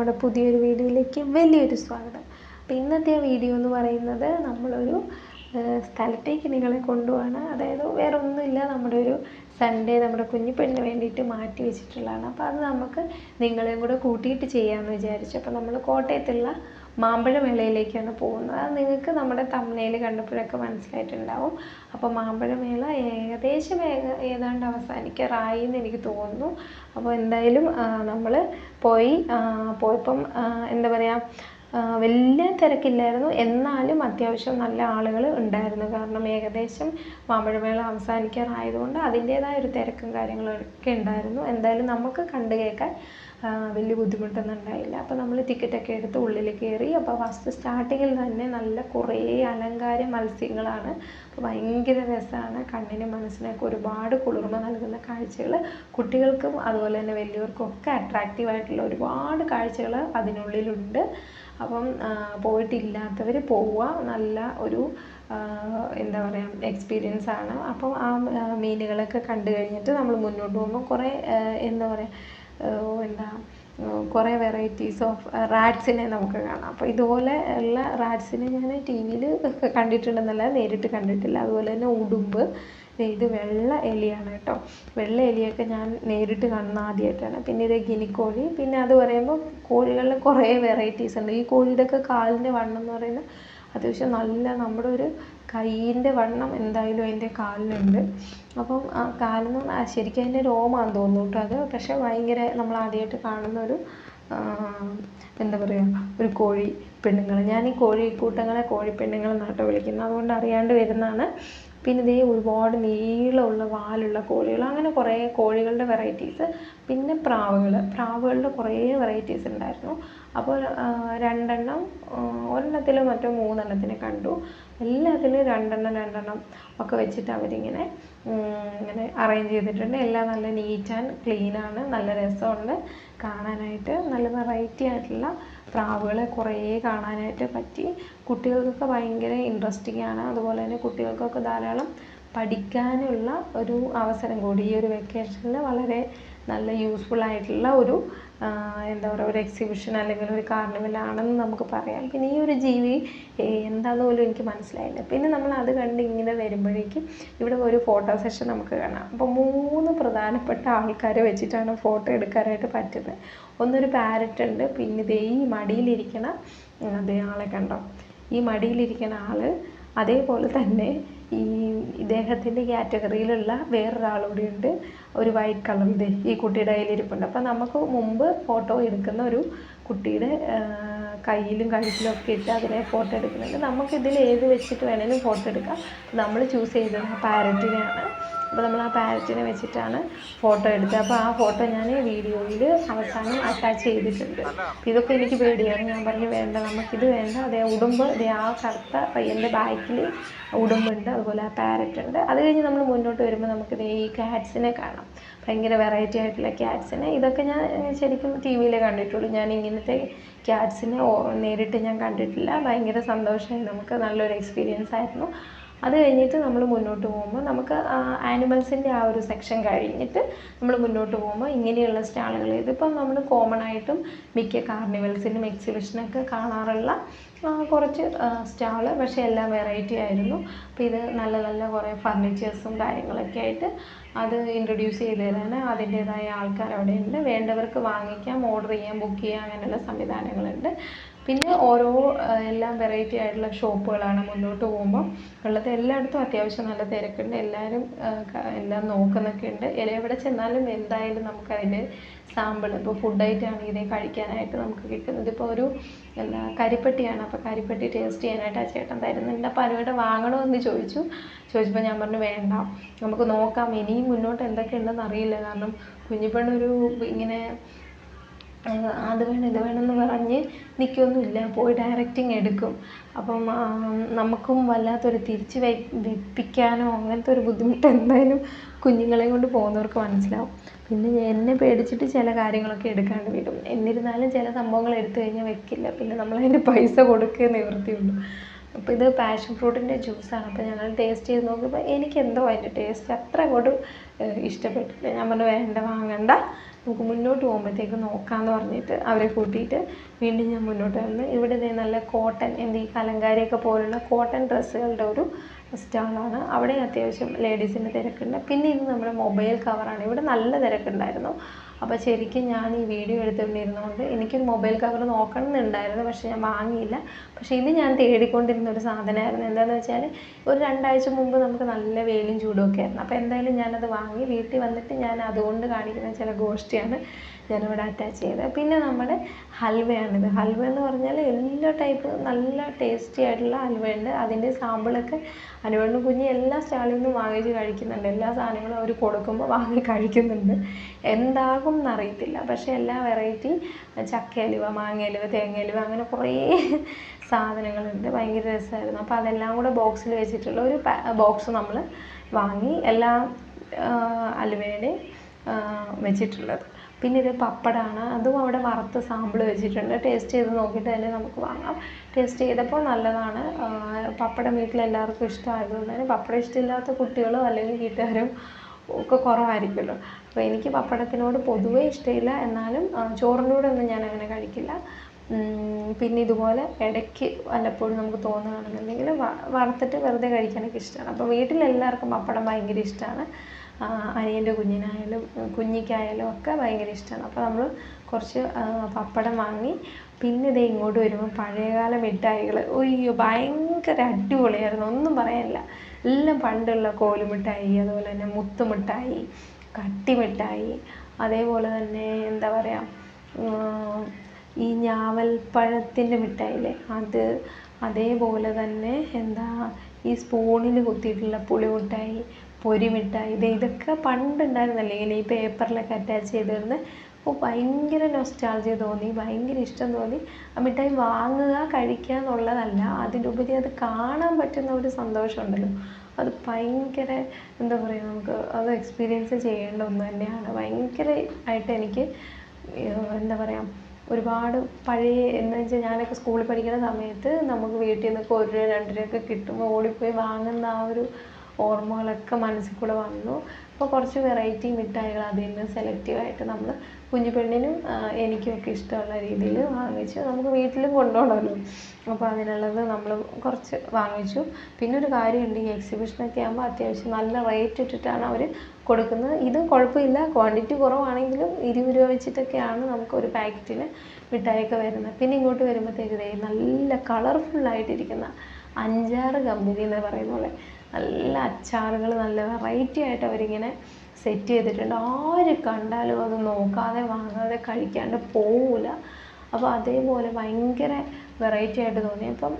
നമ്മുടെ പുതിയൊരു വീഡിയോയിലേക്ക് വലിയൊരു സ്വാഗതം. അപ്പോൾ ഇന്നത്തെ വീഡിയോ എന്ന് പറയുന്നത് നമ്മളൊരു സ്ഥലത്തേക്ക് നിങ്ങളെ കൊണ്ടുപോവാണ്. അതായത് വേറെ ഒന്നുമില്ല നമ്മുടെ ഒരു സൺഡേ നമ്മുടെ പെണ്ണിന് വേണ്ടിയിട്ട് മാറ്റി വെച്ചിട്ടുള്ളതാണ്. അപ്പോൾ അത് നമുക്ക് നിങ്ങളെയും കൂടെ കൂട്ടിയിട്ട് ചെയ്യാമെന്ന് വിചാരിച്ചു. അപ്പോൾ നമ്മൾ കോട്ടയത്തുള്ള മാമ്പഴ മേളയിലേക്കാണ് പോകുന്നത്. അത് നിങ്ങൾക്ക് നമ്മുടെ തമ്മനയിൽ കണ്ടപ്പോഴൊക്കെ മനസ്സിലായിട്ടുണ്ടാവും. അപ്പോൾ മാമ്പഴമേള ഏകദേശം ഏക ഏതാണ്ട് അവസാനിക്കാറായി എന്ന് എനിക്ക് തോന്നുന്നു. അപ്പോൾ എന്തായാലും നമ്മൾ പോയി പോയപ്പം എന്താ പറയുക വലിയ തിരക്കില്ലായിരുന്നു. എന്നാലും അത്യാവശ്യം നല്ല ആളുകൾ ഉണ്ടായിരുന്നു. കാരണം ഏകദേശം മാമ്പഴമേള അവസാനിക്കാറായതുകൊണ്ട് അതിന്റേതായ ഒരു തിരക്കും കാര്യങ്ങളൊക്കെ ഉണ്ടായിരുന്നു. എന്തായാലും നമുക്ക് കണ്ടു കേൾക്കാൻ വലിയ ബുദ്ധിമുട്ടൊന്നും ഉണ്ടായില്ല. അപ്പോൾ നമ്മൾ ടിക്കറ്റൊക്കെ എടുത്ത് ഉള്ളിൽ കയറി അപ്പോൾ ഫസ്റ്റ് സ്റ്റാർട്ടിങ്ങിൽ തന്നെ നല്ല കുറേ അലങ്കാര മത്സ്യങ്ങളാണ്. അപ്പോൾ ഭയങ്കര രസമാണ് കണ്ണിനും മനസ്സിനൊക്കെ ഒരുപാട് കുളിർമ നൽകുന്ന കാഴ്ചകൾ കുട്ടികൾക്കും അതുപോലെ തന്നെ വലിയവർക്കും ഒക്കെ അട്രാക്റ്റീവ് ആയിട്ടുള്ള ഒരുപാട് കാഴ്ചകൾ അതിനുള്ളിലുണ്ട്. അപ്പം പോയിട്ടില്ലാത്തവർ പോവുക. നല്ല ഒരു എന്താ പറയുക എക്സ്പീരിയൻസ് ആണ്. അപ്പം ആ മീനുകളൊക്കെ കണ്ടു കഴിഞ്ഞിട്ട് നമ്മൾ മുന്നോട്ട് പോകുമ്പോൾ കുറേ എന്താ പറയുക എന്താ കുറേ വെറൈറ്റീസ് ഓഫ് റാറ്റ്സിനെ നമുക്ക് കാണാം. അപ്പോൾ ഇതുപോലെ ഉള്ള റാറ്റ്സിനെ ഞാൻ ടി വിയിൽ കണ്ടിട്ടുണ്ടെന്നല്ല നേരിട്ട് കണ്ടിട്ടില്ല. അതുപോലെ തന്നെ ഉടുമ്പ് ഇത് വെള്ള എലിയാണ് കേട്ടോ. വെള്ള എലിയൊക്കെ ഞാൻ നേരിട്ട് കാണുന്ന ആദ്യമായിട്ടാണ് പിന്നെ ഇത് ഗിനിക്കോഴി. പിന്നെ അത് പറയുമ്പോൾ കോഴികളിൽ കുറേ വെറൈറ്റീസ് ഉണ്ട്. ഈ കോഴിയുടെയൊക്കെ കാലിന്റെ വണ്ണം എന്ന് പറയുന്നത് അത്യാവശ്യം നല്ല നമ്മുടെ ഒരു കൈയിന്റെ വണ്ണം എന്തായാലും അതിന്റെ കാലിനുണ്ട് അപ്പം ആ കാലിന് ശരിക്കും അതിന്റെ രോമമാണെന്ന് തോന്നുന്നു കേട്ടോ അത്. പക്ഷേ ഭയങ്കര നമ്മൾ ആദ്യമായിട്ട് കാണുന്ന ഒരു എന്താ പറയുക ഒരു കോഴി പെണ്ണുങ്ങൾ. ഞാൻ ഈ കോഴി കൂട്ടങ്ങളെ കോഴി പെണ്ണുങ്ങൾ എന്നാട്ടോ വിളിക്കുന്നത്. അതുകൊണ്ട് അറിയാണ്ട് വരുന്നതാണ്. പിന്നെ ഇതേ ഒരുപാട് നീളമുള്ള വാലുള്ള കോഴികൾ അങ്ങനെ കുറേ കോഴികളുടെ വെറൈറ്റീസ്. പിന്നെ പ്രാവുകൾ പ്രാവുകളുടെ കുറേ വെറൈറ്റീസ് ഉണ്ടായിരുന്നു. അപ്പോൾ രണ്ടെണ്ണം ആ, ഒരെണ്ണത്തിൽ മറ്റോ മൂന്നെണ്ണത്തിനെ കണ്ടു. എല്ലാത്തിലും രണ്ടെണ്ണം രണ്ടെണ്ണം ഒക്കെ വെച്ചിട്ട് അവരിങ്ങനെ ഇങ്ങനെ അറേഞ്ച് ചെയ്തിട്ടുണ്ട്. എല്ലാം നല്ല നീറ്റ് ആൻഡ് ക്ലീനാണ് നല്ല രസമുണ്ട്. കാണാനായിട്ട് നല്ല വെറൈറ്റി ആയിട്ടുള്ള പ്രാവുകളെ കുറേ കാണാനായിട്ട് പറ്റി. കുട്ടികൾക്കൊക്കെ ഭയങ്കര ഇൻട്രസ്റ്റിംഗ് ആണ്. അതുപോലെ തന്നെ കുട്ടികൾക്കൊക്കെ ധാരാളം പഠിക്കാനുള്ള ഒരു അവസരം കൂടി. ഈ ഒരു വെക്കേഷനിൽ വളരെ നല്ല യൂസ്ഫുൾ ആയിട്ടുള്ള ഒരു എന്താ പറയുക ഒരു എക്സിബിഷൻ അല്ലെങ്കിൽ ഒരു കാർണിവൽ ആണെന്ന് നമുക്ക് പറയാം. പിന്നെ ഈ ഒരു ജീവി എന്താണെന്ന് പോലും എനിക്ക് മനസ്സിലായില്ല. പിന്നെ നമ്മൾ അത് കണ്ട് ഇങ്ങനെ വരുമ്പോഴേക്കും ഇവിടെ ഒരു ഫോട്ടോ സെഷൻ നമുക്ക് കാണാം. അപ്പോൾ മൂന്ന് പ്രധാനപ്പെട്ട ആൾക്കാരെ വെച്ചിട്ടാണ് ഫോട്ടോ എടുക്കാനായിട്ട് പറ്റുന്നത്. ഒന്നൊരു പാരറ്റ് ഉണ്ട്. പിന്നെ ഇതേ ഈ മടിയിലിരിക്കണ അതേ ആളെ കണ്ടോ? ഈ മടിയിലിരിക്കുന്ന ആൾ അതേപോലെ തന്നെ ഈ ഇദ്ദേഹത്തിന്റെ കാറ്റഗറിയിലുള്ള വേറൊരാൾ കൂടി ഉണ്ട് ഒരു വൈറ്റ് കളർ ഇത് ഈ കുട്ടിയുടെ കയ്യിലിരിപ്പുണ്ട്. അപ്പം നമുക്ക് മുമ്പ് ഫോട്ടോ എടുക്കുന്ന ഒരു കുട്ടിയുടെ കയ്യിലും കഴുത്തിലും ഒക്കെ ഇട്ട് അതിനെ ഫോട്ടോ എടുക്കുന്നുണ്ട്. നമുക്ക് ഇതിൽ ഏത് വെച്ചിട്ട് വേണേലും ഫോട്ടോ എടുക്കാം. നമ്മൾ ചൂസ് ചെയ്തത് പാരറ്റിനെയാണ് അപ്പോൾ നമ്മൾ ആ പാരറ്റിനെ വെച്ചിട്ടാണ് ഫോട്ടോ എടുത്തത്. അപ്പോൾ ആ ഫോട്ടോ ഞാൻ വീഡിയോയിൽ അവസാനം അറ്റാച്ച് ചെയ്തിട്ടുണ്ട്. ഇതൊക്കെ എനിക്ക് പേടിയാണ്. ഞാൻ പറഞ്ഞു വേണ്ട നമുക്കിത് വേണ്ട. അതേ ഉടുമ്പ് അതേ ആ കറുത്ത പയ്യന്റെ ബാക്കിൽ ഉടുമ്പുണ്ട്. അതുപോലെ ആ പാരറ്റ് ഉണ്ട്. അത് കഴിഞ്ഞ് നമ്മൾ മുന്നോട്ട് വരുമ്പോൾ നമുക്ക് ദേ ഈ കാറ്റ്സിനെ കാണാം. ഭയങ്കര വെറൈറ്റി ആയിട്ടുള്ള ക്യാറ്റ്സിനെ ഇതൊക്കെ ഞാൻ ശരിക്കും ടി വിയിലേ കണ്ടിട്ടുള്ളൂ. ഞാൻ ഇങ്ങനത്തെ ക്യാറ്റ്സിനെ നേരിട്ട് ഞാൻ കണ്ടിട്ടില്ല. ഭയങ്കര സന്തോഷമായി. നമുക്ക് നല്ലൊരു എക്സ്പീരിയൻസ് ആയിരുന്നു. അത് കഴിഞ്ഞിട്ട് നമ്മൾ മുന്നോട്ട് പോകുമ്പോൾ നമുക്ക് ആനിമൽസിന്റെ ആ ഒരു സെക്ഷൻ കഴിഞ്ഞിട്ട് നമ്മൾ മുന്നോട്ട് പോകുമ്പോൾ ഇങ്ങനെയുള്ള സ്റ്റാളുകൾ. ഇതിപ്പം നമ്മൾ കോമൺ ആയിട്ടും മിക്ക കാർണിവൽസിനും എക്സിബിഷനൊക്കെ കാണാറുള്ള കുറച്ച് സ്റ്റാൾ പക്ഷേ എല്ലാം വെറൈറ്റി ആയിരുന്നു. അപ്പോൾ ഇത് നല്ല നല്ല കുറേ ഫർണിച്ചേഴ്സും കാര്യങ്ങളൊക്കെ ആയിട്ട് അത് ഇൻട്രൊഡ്യൂസ് ചെയ്ത് തരാൻ അതിന്റേതായ ആൾക്കാർ അവിടെ ഉണ്ട് വേണ്ടവർക്ക് വാങ്ങിക്കാം ഓർഡർ ചെയ്യാം ബുക്ക് ചെയ്യാം അങ്ങനെയുള്ള സംവിധാനങ്ങളുണ്ട്. പിന്നെ ഓരോ എല്ലാം വെറൈറ്റി ആയിട്ടുള്ള ഷോപ്പുകളാണ് മുന്നോട്ട് പോകുമ്പോൾ ഉള്ളത് എല്ലായിടത്തും അത്യാവശ്യം നല്ല തിരക്കുണ്ട്. എല്ലാവരും എല്ലാം നോക്കുന്നൊക്കെ ഉണ്ട്. എവിടെ ചെന്നാലും എന്തായാലും നമുക്കതിന്റെ സാമ്പിൾ ഇപ്പോൾ ഫുഡ് ഐറ്റമാണ് ഇതേ കഴിക്കാനായിട്ട് നമുക്ക് കിട്ടുന്നത്. ഇപ്പോൾ ഒരു എന്താ കരിപ്പട്ടിയാണ്. അപ്പോൾ കരിപ്പട്ടി ടേസ്റ്റ് ചെയ്യാനായിട്ട് ആ ചേട്ടൻ തരുന്നുണ്ട്. അപ്പോൾ അതിവിടെ വാങ്ങണമെന്ന് ചോദിച്ചു. ചോദിച്ചപ്പോൾ ഞാൻ പറഞ്ഞു വേണ്ട. നമുക്ക് നോക്കാം. ഇനിയും മുന്നോട്ട് എന്തൊക്കെ ഉണ്ടെന്ന് അറിയില്ല. കാരണം കുഞ്ഞിപ്പെണ്ണൊരു ഇങ്ങനെ അത് വേണം ഇത് വേണം എന്ന് പറഞ്ഞ് നിൽക്കുകയൊന്നുമില്ല പോയി ഡയറക്റ്റിങ് എടുക്കും. അപ്പം നമുക്കും വല്ലാത്തൊരു തിരിച്ച് വെപ്പിക്കാനോ അങ്ങനത്തെ ഒരു ബുദ്ധിമുട്ട് എന്തായാലും കുഞ്ഞുങ്ങളെ കൊണ്ട് പോകുന്നവർക്ക് മനസ്സിലാവും. പിന്നെ എന്നെ പേടിച്ചിട്ട് ചില കാര്യങ്ങളൊക്കെ എടുക്കാണ്ട് വിടും. എന്നിരുന്നാലും ചില സംഭവങ്ങൾ എടുത്തു കഴിഞ്ഞാൽ വെക്കില്ല. പിന്നെ നമ്മൾ പൈസ കൊടുക്കുക നിവൃത്തിയുള്ളൂ. അപ്പോൾ ഇത് പാഷൻ ഫ്രൂട്ടിന്റെ ജ്യൂസാണ് അപ്പോൾ ഞങ്ങൾ ടേസ്റ്റ് ചെയ്ത് നോക്കിയപ്പോൾ എനിക്ക് എന്തോ അതിന്റെ ടേസ്റ്റ് അത്ര അങ്ങോട്ട് ഇഷ്ടപ്പെട്ടില്ല. ഞാൻ പറഞ്ഞു വേണ്ട വാങ്ങണ്ട. നമുക്ക് മുന്നോട്ട് പോകുമ്പോഴത്തേക്ക് നോക്കാമെന്ന് പറഞ്ഞിട്ട് അവരെ കൂട്ടിയിട്ട് വീണ്ടും ഞാൻ മുന്നോട്ട് വന്ന് ഇവിടെ നല്ല കോട്ടൺ എന്ത് ഈ കലങ്കാരിയൊക്കെ പോലുള്ള കോട്ടൺ ഡ്രസ്സുകളുടെ ഒരു സ്റ്റാളാണ് അവിടെ അത്യാവശ്യം ലേഡീസിന്റെ തിരക്കുണ്ട്. പിന്നെ ഇത് നമ്മുടെ മൊബൈൽ കവറാണ് ഇവിടെ നല്ല തിരക്കുണ്ടായിരുന്നു. അപ്പോൾ ശരിക്കും ഞാൻ ഈ വീഡിയോ എടുത്തുകൊണ്ടിരുന്നതുകൊണ്ട് എനിക്കൊരു മൊബൈൽ കവർ നോക്കണം എന്നുണ്ടായിരുന്നു പക്ഷേ ഞാൻ വാങ്ങിയില്ല. പക്ഷേ ഇത് ഞാൻ തേടിക്കൊണ്ടിരുന്ന ഒരു സാധനമായിരുന്നു. എന്താണെന്ന് വെച്ചാൽ ഒരു രണ്ടാഴ്ച മുമ്പ് നമുക്ക് നല്ല വെയിലും ചൂടുമൊക്കെ ആയിരുന്നു. അപ്പോൾ എന്തായാലും ഞാനത് വാങ്ങി വീട്ടിൽ വന്നിട്ട് ഞാൻ അതുകൊണ്ട് കാണിക്കുന്ന ചില ഗോഷ്ടിയാണ്. ഞാനിവിടെ അറ്റാച്ച് ചെയ്തത് പിന്നെ നമ്മുടെ ഹൽവയാണിത്. ഹൽവ എന്ന് പറഞ്ഞാൽ എല്ലാ ടൈപ്പ് നല്ല ടേസ്റ്റി ആയിട്ടുള്ള ഹൽവയുണ്ട്. അതിന്റെ സാമ്പിളൊക്കെ അനുവേണ്ട കുഞ്ഞ് എല്ലാ സ്റ്റാളിൽ നിന്നും വാങ്ങിച്ച് കഴിക്കുന്നുണ്ട്. എല്ലാ സാധനങ്ങളും അവർ കൊടുക്കുമ്പോൾ വാങ്ങി കഴിക്കുന്നുണ്ട്. എന്താകും എന്നറിയത്തില്ല. പക്ഷേ എല്ലാ വെറൈറ്റി ചക്ക അലുവ മാങ്ങ അലുവ തേങ്ങ അലുവ അങ്ങനെ കുറേ സാധനങ്ങളുണ്ട്. ഭയങ്കര രസമായിരുന്നു. അപ്പോൾ അതെല്ലാം കൂടെ ബോക്സിൽ വെച്ചിട്ടുള്ള ഒരു ബോക്സ് നമ്മൾ വാങ്ങി എല്ലാ അലുവയുടെ വെച്ചിട്ടുള്ളത്. പിന്നെ ഇത് പപ്പടമാണ് അതും അവിടെ വറുത്ത് സാമ്പിൾ വെച്ചിട്ടുണ്ട്. ടേസ്റ്റ് ചെയ്ത് നോക്കിയിട്ട് തന്നെ നമുക്ക് വാങ്ങാം. ടേസ്റ്റ് ചെയ്തപ്പോൾ നല്ലതാണ്. പപ്പടം വീട്ടിൽ എല്ലാവർക്കും ഇഷ്ടമായതുകൊണ്ട് തന്നെ പപ്പടം ഇഷ്ടമില്ലാത്ത കുട്ടികളോ അല്ലെങ്കിൽ വീട്ടുകാരും ഒക്കെ കുറവായിരിക്കുമല്ലോ. അപ്പോൾ എനിക്ക് പപ്പടത്തിനോട് പൊതുവേ ഇഷ്ടമില്ല. എന്നാലും ചോറിന്റെ കൂടെ ഒന്നും ഞാൻ അങ്ങനെ കഴിക്കില്ല പിന്നെ ഇതുപോലെ ഇടയ്ക്ക് വല്ലപ്പോഴും നമുക്ക് തോന്നുകയാണെന്നുണ്ടെങ്കിൽ വറുത്തിട്ട് വെറുതെ കഴിക്കാനൊക്കെ ഇഷ്ടമാണ്. അപ്പോൾ വീട്ടിലെല്ലാവർക്കും പപ്പടം ഭയങ്കര ഇഷ്ടമാണ്. അനിയന്റെ കുഞ്ഞിനായാലും കുഞ്ഞിക്കായാലും ഒക്കെ ഭയങ്കര ഇഷ്ടമാണ് അപ്പോൾ നമ്മൾ കുറച്ച് പപ്പടം വാങ്ങി പിന്നെ ഇതേ ഇങ്ങോട്ട് വരുമ്പോൾ പഴയകാല മിഠായികൾ ഒയ്യോ ഭയങ്കര അടിപൊളിയായിരുന്നു. ഒന്നും പറയാനില്ല. എല്ലാം പണ്ടുള്ള കോലുമിഠായി അതുപോലെ തന്നെ മുത്തുമിഠായി കട്ടിമിഠായി അതേപോലെ തന്നെ എന്താ പറയുക ഈ ഞാവൽപ്പഴത്തിന്റെ മിഠായില്ലേ അത് അതേപോലെ തന്നെ എന്താ ഈ സ്പൂണിൽ കുത്തിയിട്ടുള്ള പുളിമിഠായി പൊരിമിഠായി. ഇത് ഇതൊക്കെ പണ്ടുണ്ടായിരുന്നല്ലേ. ഇങ്ങനെ ഈ പേപ്പറിലൊക്കെ അറ്റാച്ച് ചെയ്തിരുന്ന് അപ്പോൾ ഭയങ്കര നൊസ്റ്റാൾജിയ തോന്നി. ഭയങ്കര ഇഷ്ടം തോന്നി. ആ മിഠായി വാങ്ങുക കഴിക്കുക എന്നുള്ളതല്ല അതിലുപരി അത് കാണാൻ പറ്റുന്ന ഒരു സന്തോഷമുണ്ടല്ലോ. അത് ഭയങ്കര എന്താ പറയുക നമുക്ക് അത് എക്സ്പീരിയൻസ് ചെയ്യേണ്ട ഒന്ന് തന്നെയാണ്. ഭയങ്കര ആയിട്ട് എനിക്ക് എന്താ പറയുക ഒരുപാട് പഴയ എന്ന് വെച്ചാൽ ഞാനൊക്കെ സ്കൂളിൽ പഠിക്കുന്ന സമയത്ത് നമുക്ക് വീട്ടിൽ നിന്നൊക്കെ ഒരു രൂപ രണ്ട് രൂപയൊക്കെ കിട്ടുമ്പോൾ ഓടിപ്പോയി വാങ്ങുന്ന ആ ഒരു ഓർമ്മകളൊക്കെ മനസ്സിൽ കൂടെ വന്നു. അപ്പോൾ കുറച്ച് വെറൈറ്റി മിഠായികൾ അതിൽ നിന്ന് സെലക്റ്റീവായിട്ട് നമ്മൾ കുഞ്ഞു പെണ്ണിനും എനിക്കും ഒക്കെ ഇഷ്ടമുള്ള രീതിയിൽ വാങ്ങിച്ചു. നമുക്ക് വീട്ടിലും കൊണ്ടുപോകണമല്ലോ. അപ്പോൾ അതിനുള്ളത് നമ്മൾ കുറച്ച് വാങ്ങിച്ചു. പിന്നെ ഒരു കാര്യമുണ്ട് ഈ എക്സിബിഷനൊക്കെ ആകുമ്പോൾ അത്യാവശ്യം നല്ല റേറ്റ് ഇട്ടിട്ടാണ് അവർ കൊടുക്കുന്നത്. ഇതും കുഴപ്പമില്ല. ക്വാണ്ടിറ്റി കുറവാണെങ്കിലും ഇരുപത് രൂപ വെച്ചിട്ടൊക്കെയാണ് നമുക്ക് ഒരു പാക്കറ്റിന് മിഠായിയൊക്കെ വരുന്നത്. പിന്നെ ഇങ്ങോട്ട് വരുമ്പോഴത്തേക്ക് നല്ല കളർഫുള്ളായിട്ടിരിക്കുന്ന അഞ്ചാറ് കമ്പനി എന്ന് പറയുന്ന പോലെ. നല്ല അച്ചാറുകൾ നല്ല വെറൈറ്റി ആയിട്ട് അവരിങ്ങനെ സെറ്റ് ചെയ്തിട്ടുണ്ട്. ആര് കണ്ടാലും അത് നോക്കാതെ വാങ്ങാതെ കഴിക്കാണ്ട് പോവില്ല അപ്പോൾ അതേപോലെ ഭയങ്കര വെറൈറ്റി ആയിട്ട് തോന്നി. അപ്പം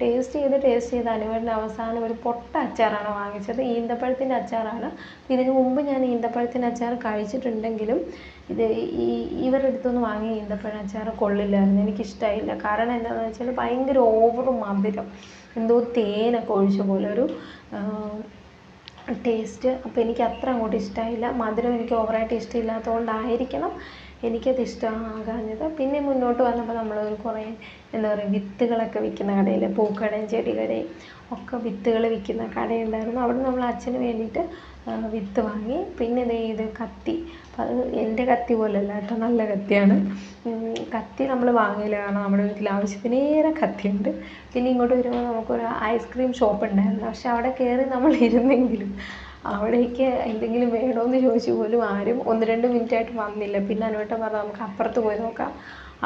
ടേസ്റ്റ് ചെയ്ത് ടേസ്റ്റ് ചെയ്ത് അനുവേണ്ട അവസാനം ഒരു പൊട്ട അച്ചാറാണ് വാങ്ങിച്ചത്. ഈന്തപ്പഴത്തിന്റെ അച്ചാറാണ്. ഇതിന് മുമ്പ് ഞാൻ ഈന്തപ്പഴത്തിന്റെ അച്ചാർ കഴിച്ചിട്ടുണ്ടെങ്കിലും ഇത് ഈ ഇവരുടെ അടുത്തുനിന്ന് വാങ്ങിയ ഈന്തപ്പഴം അച്ചാർ കൊള്ളില്ലായിരുന്നു. എനിക്കിഷ്ടമായില്ല കാരണം എന്താണെന്ന് വെച്ചാൽ ഭയങ്കര ഓവർ മധുരം. എന്തോ തേനൊക്കെ ഒഴിച്ച പോലെ ഒരു ടേസ്റ്റ് അപ്പോൾ എനിക്ക് അത്ര അങ്ങോട്ട് ഇഷ്ടമായില്ല മധുരം എനിക്ക് ഓവറായിട്ട് ഇഷ്ടമില്ലാത്തതുകൊണ്ടായിരിക്കണം എനിക്കത് ഇഷ്ടമാകാഞ്ഞത്. പിന്നെ മുന്നോട്ട് വന്നപ്പോൾ നമ്മൾ ഒരു കുറേ എന്താ പറയുക വിത്തുകളൊക്കെ വിൽക്കുന്ന കടയിൽ പൂക്കടയും ചെടികടയും ഒക്കെ വിത്തുകൾ വിൽക്കുന്ന കടയുണ്ടായിരുന്നു. അവിടെ നമ്മൾ അച്ഛന് വേണ്ടിയിട്ട് വിത്ത് വാങ്ങി. പിന്നെ ദേ ഇത് കത്തി. അത് എന്റെ കത്തി പോലെയല്ല കേട്ടോ നല്ല കത്തിയാണ്. കത്തി നമ്മൾ വാങ്ങിയില്ല കാരണം നമ്മുടെ വീട്ടിൽ ആവശ്യത്തിനേറെ കത്തിയുണ്ട്. പിന്നെ ഇങ്ങോട്ട് വരുമ്പോൾ നമുക്കൊരു ഐസ്ക്രീം ഷോപ്പ് ഉണ്ടായിരുന്നു. പക്ഷെ അവിടെ കയറി നമ്മൾ ഇരുന്നെങ്കിലും അവിടേക്ക് എന്തെങ്കിലും വേണമെന്ന് ചോദിച്ചു പോലും ആരും ഒന്ന് രണ്ട് മിനിറ്റ് ആയിട്ട് വന്നില്ല. പിന്നെ അനുവേട്ടൻ പറഞ്ഞു നമുക്ക് അപ്പുറത്ത് പോയി നോക്കാം.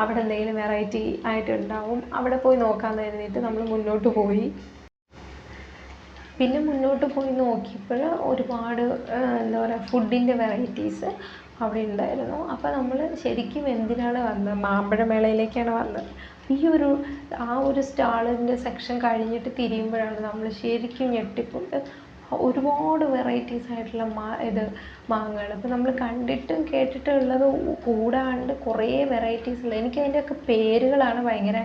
അവിടെ എന്തെങ്കിലും വെറൈറ്റി ആയിട്ട് ഉണ്ടാവും. അവിടെ പോയി നോക്കാമെന്ന് കരുതിയിട്ട് നമ്മൾ മുന്നോട്ട് പോയി. പിന്നെ മുന്നോട്ട് പോയി നോക്കിയപ്പോൾ ഒരുപാട് എന്താ പറയുക ഫുഡിന്റെ വെറൈറ്റീസ് അവിടെ ഉണ്ടായിരുന്നു. അപ്പോൾ നമ്മൾ ശരിക്കും എന്തിനാണ് വന്നത്? മാമ്പഴമേളയിലേക്കാണ് വന്നത്. ഈ ഒരു ആ ഒരു സ്റ്റാളിന്റെ സെക്ഷൻ കഴിഞ്ഞിട്ട് തിരിയുമ്പോഴാണ് നമ്മൾ ശരിക്കും ഞെട്ടിപ്പോയത് ഒരുപാട് വെറൈറ്റീസ് ആയിട്ടുള്ള മാ ഇത് മാങ്ങകൾ. അപ്പോൾ നമ്മൾ കണ്ടിട്ടും കേട്ടിട്ടും ഉള്ളത് കൂടാണ്ട് കുറേ വെറൈറ്റീസ് ഉള്ളത് എനിക്ക് അതിന്റെയൊക്കെ പേരുകളാണ് ഭയങ്കര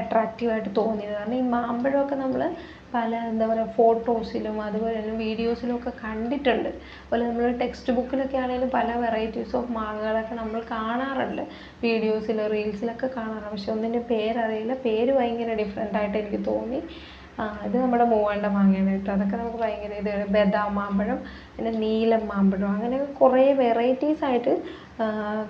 അട്രാക്റ്റീവായിട്ട് തോന്നിയത്. കാരണം ഈ മാമ്പഴമൊക്കെ നമ്മൾ പല എന്താ പറയുക ഫോട്ടോസിലും അതുപോലെ തന്നെ വീഡിയോസിലും ഒക്കെ കണ്ടിട്ടുണ്ട്. അതുപോലെ നമ്മൾ ടെക്സ്റ്റ് ബുക്കിലൊക്കെ ആണെങ്കിലും പല വെറൈറ്റീസ് ഓഫ് മാങ്ങകളൊക്കെ നമ്മൾ കാണാറുണ്ട്. വീഡിയോസിൽ റീൽസിലൊക്കെ കാണാറുണ്ട്. പക്ഷെ ഒന്നിന്റെ പേരറിയില്ല. പേര് ഭയങ്കര ഡിഫറെന്റ് ആയിട്ട് എനിക്ക് തോന്നി. ഇത് നമ്മുടെ മൂവാണ്ട മാങ്ങയാണ് കേട്ടോ. അതൊക്കെ നമുക്ക് ഭയങ്കര ഇത് ബദാം മാമ്പഴം പിന്നെ നീലം മാമ്പഴം അങ്ങനെ കുറേ വെറൈറ്റീസ് ആയിട്ട്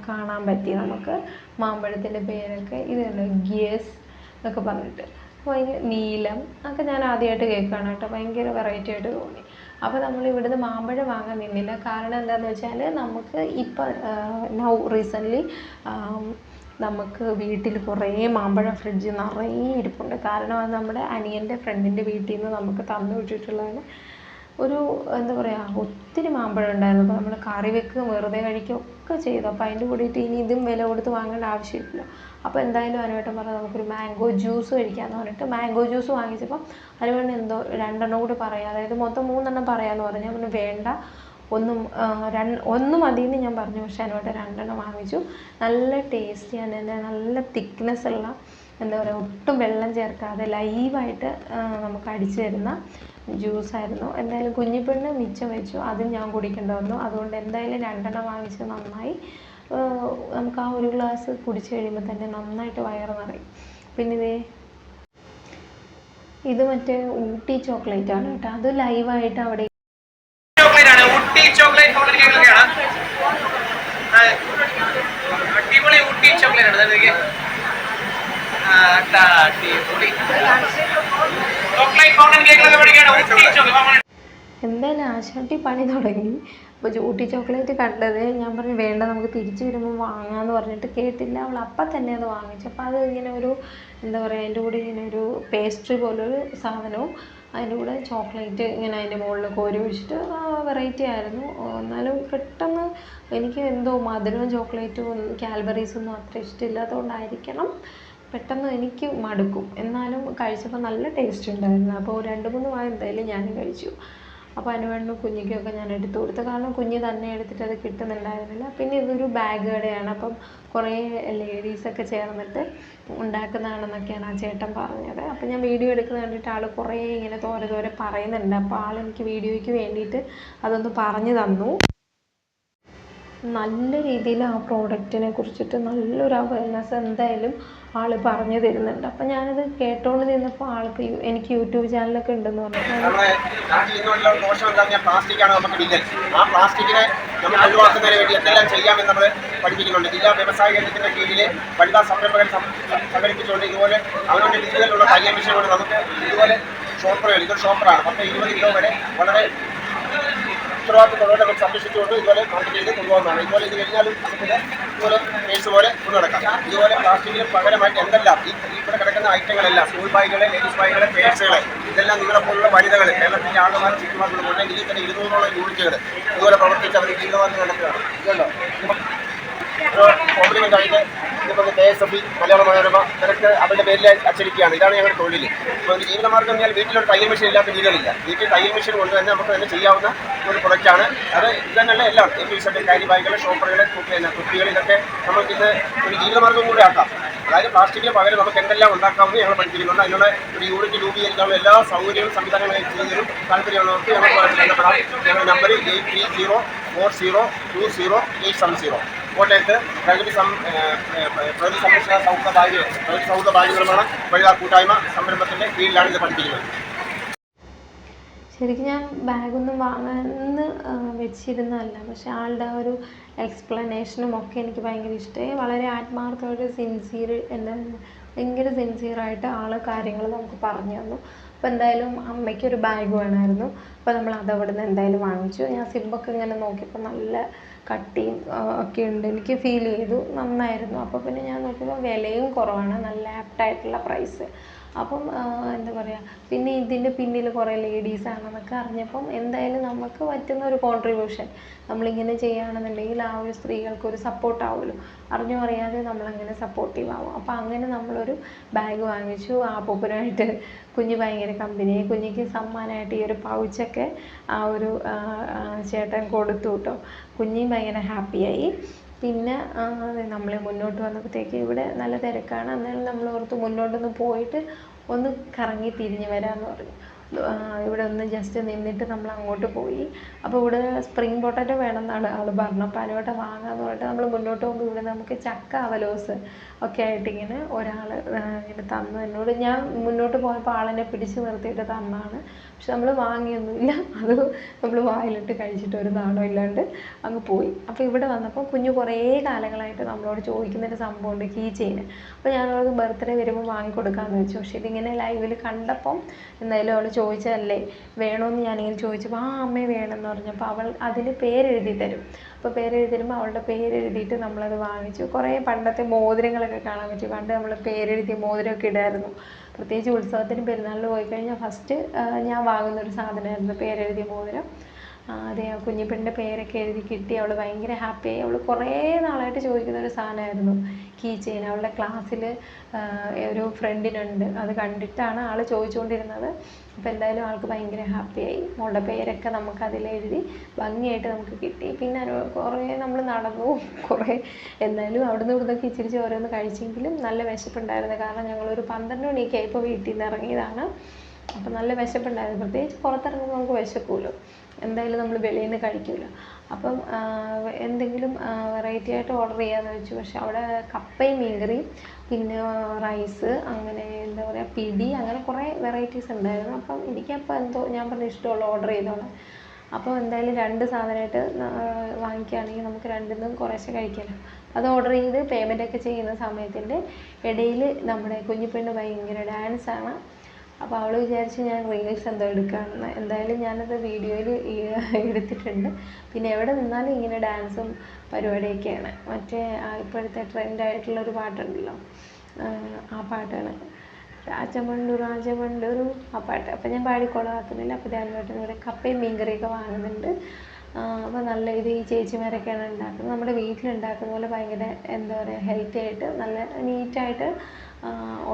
കാണാൻ പറ്റി നമുക്ക്. മാമ്പഴത്തിന്റെ പേരൊക്കെ ഇത് ഗിയസ് എന്നൊക്കെ പറഞ്ഞിട്ട്. ഭയങ്കര നീലം ഒക്കെ ഞാൻ ആദ്യമായിട്ട് കേൾക്കുകയാണ് കേട്ടോ. ഭയങ്കര വെറൈറ്റി ആയിട്ട് തോന്നി. അപ്പോൾ നമ്മൾ ഇവിടുന്ന് മാമ്പഴം വാങ്ങാൻ നിന്നില്ല. കാരണം എന്താണെന്ന് വെച്ചാൽ നമുക്ക് ഇപ്പം നൗ റീസെന്റ്ലി നമുക്ക് വീട്ടിൽ കുറേ മാമ്പഴം ഫ്രിഡ്ജ് നിറയെ ഇരിപ്പുണ്ട്. കാരണം അത് നമ്മുടെ അനിയന്റെ ഫ്രണ്ടിന്റെ വീട്ടിൽ നിന്ന് നമുക്ക് തന്നു വിട്ടിട്ടുള്ളതാണ്. ഒരു എന്താ പറയുക ഒത്തിരി മാമ്പഴം ഉണ്ടായിരുന്നു. അപ്പോൾ നമ്മൾ കറി വെക്കുകയും വെറുതെ കഴിക്കുകയും ഒക്കെ ചെയ്തു. അപ്പോൾ അതിന്റെ കൂടിയിട്ട് ഇനി ഇതും വില കൊടുത്ത് വാങ്ങേണ്ട ആവശ്യമില്ല. അപ്പോൾ എന്തായാലും അനുവേട്ടൻ പറഞ്ഞു നമുക്കൊരു മാംഗോ ജ്യൂസ് കഴിക്കാമെന്ന് പറഞ്ഞിട്ട് മാംഗോ ജ്യൂസ് വാങ്ങിച്ചപ്പോൾ അനുവേട്ടൻ എന്തോ രണ്ടെണ്ണം കൂടി പറയാം. അതായത് മൊത്തം മൂന്നെണ്ണം പറയാമെന്ന് പറഞ്ഞു. ഞാൻ വേണ്ട. ഒന്നും ഒന്ന് മതിയെന്ന് ഞാൻ പറഞ്ഞു. പക്ഷേ അനുവേട്ടൻ രണ്ടെണ്ണം വാങ്ങിച്ചു. നല്ല ടേസ്റ്റിയാണ് എന്താ നല്ല തിക്നെസ് ഉള്ള എന്താ പറയുക ഒട്ടും വെള്ളം ചേർക്കാതെ ലൈവായിട്ട് നമുക്ക് അടിച്ചു തരുന്ന ജ്യൂസായിരുന്നു എന്തായാലും കുഞ്ഞിപ്പെണ്ണ് മിച്ചം വെച്ചു. അതും ഞാൻ കുടിക്കേണ്ടി വന്നു. അതുകൊണ്ട് എന്തായാലും രണ്ടെണ്ണം വാങ്ങിച്ചത് നന്നായി. നമുക്ക് ആ ഒരു ഗ്ലാസ് കുടിച്ചു കഴിയുമ്പോൾ തന്നെ നന്നായിട്ട് വയറ് നിറയും. പിന്നെ ഇതേ ഇത് മറ്റേ ഊട്ടി ചോക്ലേറ്റ് ആണ് കേട്ടോ. അത് ലൈവായിട്ട് അവിടെ അടിപൊളി ഊട്ടി ചോക്ലേറ്റ് ആണ്. എന്തായാലും ആശാട്ടി പണി തുടങ്ങി. അപ്പോൾ ഊട്ടി ചോക്ലേറ്റ് കണ്ടത് ഞാൻ പറഞ്ഞു വേണ്ട നമുക്ക് തിരിച്ചു വരുമ്പോൾ വാങ്ങാമെന്ന് പറഞ്ഞിട്ട് കേട്ടില്ല. അവൾ അപ്പം തന്നെ അത് വാങ്ങിച്ചു. അപ്പോൾ അത് ഇങ്ങനെ ഒരു എന്താ പറയുക അതിന്റെ കൂടെ ഇങ്ങനെ ഒരു പേസ്ട്രി പോലൊരു സാധനവും അതിന്റെ കൂടെ ചോക്ലേറ്റ് ഇങ്ങനെ അതിന്റെ മുകളിൽ കോരി ഒഴിച്ചിട്ട് വെറൈറ്റി ആയിരുന്നു. എന്നാലും പെട്ടെന്ന് എനിക്ക് എന്തോ മധുരവും ചോക്ലേറ്റും കാൽബറീസൊന്നും അത്ര ഇഷ്ടമില്ലാത്തതുകൊണ്ടായിരിക്കണം പെട്ടെന്ന് എനിക്ക് മടുക്കും. എന്നാലും കഴിച്ചപ്പോൾ നല്ല ടേസ്റ്റ് ഉണ്ടായിരുന്നു. അപ്പോൾ രണ്ട് മൂന്ന് വായ എന്തായാലും ഞാനും കഴിച്ചു. അപ്പോൾ അനുവേണ്ണും കുഞ്ഞിക്കൊക്കെ ഞാൻ എടുത്തു കൊടുത്തു. കാരണം കുഞ്ഞ് തന്നെ എടുത്തിട്ട് അത് കിട്ടുന്നുണ്ടായിരുന്നില്ല. പിന്നെ ഇതൊരു ബാഗ് കടയാണ്. അപ്പം കുറേ ലേഡീസൊക്കെ ചേർന്നിട്ട് ഉണ്ടാക്കുന്നതാണെന്നൊക്കെയാണ് ആ ചേട്ടൻ പറഞ്ഞത്. അപ്പോൾ ഞാൻ വീഡിയോ എടുക്കുന്ന കണ്ടിട്ട് ആൾ കുറേ ഇങ്ങനെ തോരെ തോരെ പറയുന്നുണ്ട്. അപ്പോൾ ആൾ എനിക്ക് വീഡിയോയ്ക്ക് വേണ്ടിയിട്ട് അതൊന്ന് പറഞ്ഞു തന്നു. നല്ല രീതിയിൽ ആ പ്രോഡക്റ്റിനെ കുറിച്ചിട്ട് നല്ലൊരു അവയർനെസ് എന്തായാലും ആൾ പറഞ്ഞു തരുന്നുണ്ട്. അപ്പം ഞാനത് കേട്ടോണ്ട് നിന്നപ്പോൾ ആൾക്ക് എനിക്ക് യൂട്യൂബ് ചാനലൊക്കെ ഉണ്ടെന്ന് പറഞ്ഞു. പ്ലാസ്റ്റിക്കാണ് ആ പ്ലാസ്റ്റിക്കിനെ നമ്മൾ വേണ്ടി എന്തെല്ലാം നമ്മൾ ജില്ലാ വ്യവസായ ഇതുപോലെ അവരുടെ ഇതുപോലെ ഇതൊരു ഷോപ്പറാണ് പത്ത് ഇരുപത് കിലോ വരെ വളരെ ഉത്തരവാദിത്തത്തോടെ നമുക്ക് സംരക്ഷിച്ചുകൊണ്ട് ഇതുപോലെ മാർക്കറ്റ് ചെയ്ത് കൊണ്ടുപോകുന്നതാണ് ഇതുപോലെ ഇത് കഴിഞ്ഞാലും ഇതുപോലെ കേസ് പോലെ കൊണ്ടു നടക്കാം ഇതുപോലെ പ്ലാസ്റ്റിക്കിന് പകരമായിട്ട് എന്തെല്ലാം ഈ ഇവിടെ കിടക്കുന്ന ഐറ്റങ്ങളെല്ലാം സ്കൂൾ ബാഗുകളെ ലേഡീസ് ബാഗുകളെ പേഴ്സുകളെ ഇതെല്ലാം നിങ്ങളെ പോലുള്ള വനിതകൾ കേരളത്തിന്റെ ആകമാനം ചുറ്റുപാടുകളുണ്ട് ഇതിൽ തന്നെ ഇരുന്നൂറോളം യൂണിറ്റുകൾ ഇതുപോലെ പ്രവർത്തിച്ച് അവർ ജീവിതമാർഗം നടത്തുകയാണ് ഇതല്ലോ കോംപ്ലിമെന്റ് ആയിട്ട് ഇതിപ്പോൾ K S F Malayala Manorama ഇവരൊക്കെ അവരുടെ പേരിൽ അച്ചടിക്കുകയാണ്. ഇതാണ് ഞങ്ങളുടെ തൊഴിൽ അപ്പോൾ ഒരു ജീവിതമാർഗം കഴിഞ്ഞാൽ വീട്ടിലൊരു തയ്യൽ മെഷീൻ ഇല്ലാത്ത വീടുകളില്ല വീട്ടിൽ തയ്യൽ മെഷീൻ കൊണ്ട് തന്നെ നമുക്ക് തന്നെ ചെയ്യാവുന്ന ഒരു പ്രൊഡക്റ്റാണ് അത് ഇത് തന്നെയല്ല എല്ലാം. എ പി ഷർട്ട് കാരി ബാഗുകൾ ഷോപ്പറുകൾ പിന്നെ കുട്ടികൾ ഇതൊക്കെ നമുക്കിത് ഒരു ജീവിതമാർഗം കൂടി ആക്കാം. അതായത് പ്ലാസ്റ്റിക്കിന് പകരം നമുക്ക് എന്തെല്ലാം ഉണ്ടാക്കാമെന്ന് ഞങ്ങൾ പഠിപ്പിക്കുന്നുണ്ട് അതിനുള്ള ഒരു യൂണിറ്റ് രൂപീകരിക്കാനുള്ള എല്ലാ സൗകര്യങ്ങളും സംവിധാനങ്ങളും ചെയ്യുന്നതിനും താല്പര്യമുള്ളവർക്ക് ഞങ്ങൾ ബന്ധപ്പെടാം. ഞങ്ങളുടെ number eight three zero four zero two zero eight seven zero. കോട്ടയത്ത് പ്രകൃതി പ്രകൃതി സംരക്ഷണ സൗഹൃദ ബാഗ് പ്രകൃതി സൗഹൃദ ബാഗ് നിർമ്മാണം കൂട്ടായ്മ സംരംഭത്തിന്റെ കീഴിലാണ് ഇത് പഠിപ്പിക്കുന്നത്. ശരിക്കും ഞാൻ ബാഗൊന്നും വാങ്ങാമെന്ന് വെച്ചിരുന്നതല്ല. പക്ഷെ ആളുടെ ആ ഒരു എക്സ്പ്ലനേഷനും ഒക്കെ എനിക്ക് ഭയങ്കര ഇഷ്ടമായി. വളരെ ആത്മാർത്ഥമായിട്ട് സിൻസിയർ എന്താ ഭയങ്കര സിൻസിയറായിട്ട് ആൾ കാര്യങ്ങൾ നമുക്ക് പറഞ്ഞു തന്നു. അപ്പോൾ എന്തായാലും അമ്മയ്ക്കൊരു ബാഗ് വേണമായിരുന്നു. അപ്പോൾ നമ്മൾ അത് അവിടെ നിന്ന് എന്തായാലും വാങ്ങിച്ചു. ഞാൻ സിബൊക്കെ ഇങ്ങനെ നോക്കിയപ്പോൾ നല്ല കട്ടിയും ഒക്കെ ഉണ്ട്. എനിക്ക് ഫീൽ ചെയ്തു. നന്നായിരുന്നു. അപ്പോൾ പിന്നെ ഞാൻ നോക്കിയപ്പോൾ വിലയും കുറവാണ്. നല്ല ആപ്റ്റായിട്ടുള്ള പ്രൈസ് അപ്പം എന്താ പറയുക പിന്നെ ഇതിന്റെ പിന്നിൽ കുറേ ലേഡീസ് ആണെന്നൊക്കെ അറിഞ്ഞപ്പം എന്തായാലും നമുക്ക് പറ്റുന്ന ഒരു കോൺട്രിബ്യൂഷൻ നമ്മളിങ്ങനെ ചെയ്യുകയാണെന്നുണ്ടെങ്കിൽ ആ ഒരു സ്ത്രീകൾക്ക് ഒരു സപ്പോർട്ട് ആവുമല്ലോ. അറിഞ്ഞോ അറിയാതെ നമ്മളങ്ങനെ സപ്പോർട്ടീവ് ആവും. അപ്പോൾ അങ്ങനെ നമ്മളൊരു ബാഗ് വാങ്ങിച്ചു. ആ പൊപ്പനായിട്ട് കുഞ്ഞ് ഭയങ്കര കമ്പനി കുഞ്ഞിക്ക് സമ്മാനമായിട്ട് ഈ ഒരു പൗച്ചൊക്കെ ആ ഒരു ചേട്ടൻ കൊടുത്തു കേട്ടോ. കുഞ്ഞി ഭയങ്കര ഹാപ്പിയായി പിന്നെ നമ്മൾ മുന്നോട്ട് വന്നപ്പോഴത്തേക്ക് ഇവിടെ നല്ല തിരക്കാണ്. എന്നാലും നമ്മൾ ഓർത്ത് മുന്നോട്ടൊന്ന് പോയിട്ട് ഒന്ന് കറങ്ങി തിരിഞ്ഞ് വരാമെന്ന് പറഞ്ഞു. ഇവിടെ ഒന്ന് ജസ്റ്റ് നിന്നിട്ട് നമ്മൾ അങ്ങോട്ട് പോയി. അപ്പോൾ ഇവിടെ സ്പ്രിംഗ് പൊട്ടറ്റോ വേണമെന്നാണ് ആൾ പറഞ്ഞത്. അപ്പോൾ അനുവട്ടം വാങ്ങാമെന്ന് പറഞ്ഞിട്ട് നമ്മൾ മുന്നോട്ട് പോകുമ്പോൾ ഇവിടെ നമുക്ക് ചക്ക അവലോസ് ഒക്കെ ആയിട്ട് ഇങ്ങനെ ഒരാൾ ഇങ്ങനെ തന്നു എന്നോട്. ഞാൻ മുന്നോട്ട് പോയപ്പോൾ ആളെന്നെ പിടിച്ചു നിർത്തിയിട്ട് തന്നാണ്. പക്ഷെ നമ്മൾ വാങ്ങിയൊന്നുമില്ല. അത് നമ്മൾ വായിലിട്ട് കഴിച്ചിട്ട് ഒരു നാണോ ഇല്ലാണ്ട് അങ്ങ് പോയി. അപ്പോൾ ഇവിടെ വന്നപ്പോൾ കുഞ്ഞു കുറേ കാലങ്ങളായിട്ട് നമ്മളോട് ചോദിക്കുന്നൊരു സംഭവമുണ്ട് കീ ചെയിൻ അപ്പോൾ ഞാൻ അവൾക്ക് ബർത്ത്ഡേ വരുമ്പോൾ വാങ്ങിക്കൊടുക്കാമെന്ന് വെച്ചു. പക്ഷേ ഇതിങ്ങനെ ലൈവിൽ കണ്ടപ്പം എന്തായാലും അവൾ ചോദിച്ചതല്ലേ വേണമെന്ന് ഞാനിങ്ങനെ ചോദിച്ചപ്പോൾ ആ അമ്മേ വേണമെന്ന് പറഞ്ഞപ്പോൾ അവൾ അതിന് പേരെഴുതി തരും. അപ്പോൾ പേരെഴുതി തരുമ്പോൾ അവളുടെ പേരെഴുതിയിട്ട് നമ്മളത് വാങ്ങിച്ചു. കുറേ പണ്ടത്തെ മോതിരങ്ങളൊക്കെ കാണാൻ പറ്റി. പണ്ട് നമ്മൾ പേരെഴുതിയ മോതിരമൊക്കെ ഇടായിരുന്നു. പ്രത്യേകിച്ച് ഉത്സവത്തിനും പെരുന്നാളിനും പോയി കഴിഞ്ഞാൽ ഫസ്റ്റ് ഞാൻ വാങ്ങുന്ന ഒരു സാധനമായിരുന്നു പേരെഴുതിയ മോതിരം. അതെ ആ കുഞ്ഞിപ്പെണ്ണിന്റെ പേരൊക്കെ എഴുതി കിട്ടി. അവൾ ഭയങ്കര ഹാപ്പിയായി അവൾ കുറേ നാളായിട്ട് ചോദിക്കുന്ന ഒരു സാധനമായിരുന്നു. കീ ചെയിൻ അവളുടെ ക്ലാസ്സിൽ ഒരു ഫ്രണ്ടിനുണ്ട് അത് കണ്ടിട്ടാണ് ആൾ ചോദിച്ചുകൊണ്ടിരുന്നത്. അപ്പോൾ എന്തായാലും ആൾക്ക് ഭയങ്കര ഹാപ്പിയായി മോളുടെ പേരൊക്കെ നമുക്ക് അതിലെഴുതി ഭംഗിയായിട്ട് നമുക്ക് കിട്ടി. പിന്നെ കുറേ നമ്മൾ നടന്നു. കുറേ എന്തായാലും അവിടുന്ന് ഇവിടുന്നൊക്കെ കിച്ചിരിച്ച് ഓരോന്ന് കഴിച്ചെങ്കിലും നല്ല വിശപ്പുണ്ടായിരുന്നു. കാരണം ഞങ്ങളൊരു പന്ത്രണ്ട് മണിയൊക്കെ ആയപ്പോൾ വീട്ടിൽ നിന്ന് ഇറങ്ങിയതാണ്. അപ്പം നല്ല വിശപ്പുണ്ടായിരുന്നു. പ്രത്യേകിച്ച് പുറത്തിറങ്ങുമ്പോൾ നമുക്ക് വിശക്കുമല്ലോ എന്തായാലും നമ്മൾ വെളിയിൽ നിന്ന് കഴിക്കില്ല അപ്പം എന്തെങ്കിലും വെറൈറ്റി ആയിട്ട് ഓർഡർ ചെയ്യാമെന്ന് വെച്ചു. പക്ഷെ അവിടെ കപ്പയും മീൻകറിയും പിന്നെ റൈസ് അങ്ങനെ എന്താ പറയുക പിടി അങ്ങനെ കുറേ വെറൈറ്റീസ് ഉണ്ടായിരുന്നു. അപ്പം എനിക്കപ്പോൾ എന്തോ ഞാൻ പറഞ്ഞ ഇഷ്ടമുള്ള ഓർഡർ ചെയ്തോളാം അപ്പോൾ എന്തായാലും രണ്ട് സാധനമായിട്ട് വാങ്ങിക്കുകയാണെങ്കിൽ നമുക്ക് രണ്ടിൽ നിന്നും കുറേശ്ശെ കഴിക്കാമല്ലോ അത് ഓർഡർ ചെയ്ത് പേയ്മെന്റ് ഒക്കെ ചെയ്യുന്ന സമയത്തിന്റെ ഇടയിൽ നമ്മുടെ കുഞ്ഞിപ്പെണ്ണ് ഭയങ്കര ഡാൻസാണ് അപ്പോൾ അവൾ വിചാരിച്ച് ഞാൻ റീൽസ് എന്തോ എടുക്കുകയാണെന്ന് എന്തായാലും ഞാനത് വീഡിയോയിൽ എടുത്തിട്ടുണ്ട്. പിന്നെ എവിടെ നിന്നാലും ഇങ്ങനെ ഡാൻസും പരിപാടിയൊക്കെയാണ്. മറ്റേ ഇപ്പോഴത്തെ ഇപ്പോഴത്തെ ട്രെൻഡായിട്ടുള്ളൊരു പാട്ടുണ്ടല്ലോ. ആ, ആ പാട്ടാണ്. രാജമണ്ടു രാജമണ്ടൊരു ആ പാട്ട്. അപ്പോൾ ഞാൻ പാടിക്കോളാക്കുന്നില്ല അപ്പോൾ ഞാൻ ഇവിടെ കപ്പയും മീൻകറിയൊക്കെ വാങ്ങുന്നുണ്ട്. അപ്പോൾ നല്ല ഇത് ഈ ചേച്ചിമാരൊക്കെയാണ് ഉണ്ടാക്കുന്നത്. നമ്മുടെ വീട്ടിലുണ്ടാക്കുന്ന പോലെ ഭയങ്കര എന്താ പറയുക ഹെൽത്തി ആയിട്ട് നല്ല നീറ്റായിട്ട്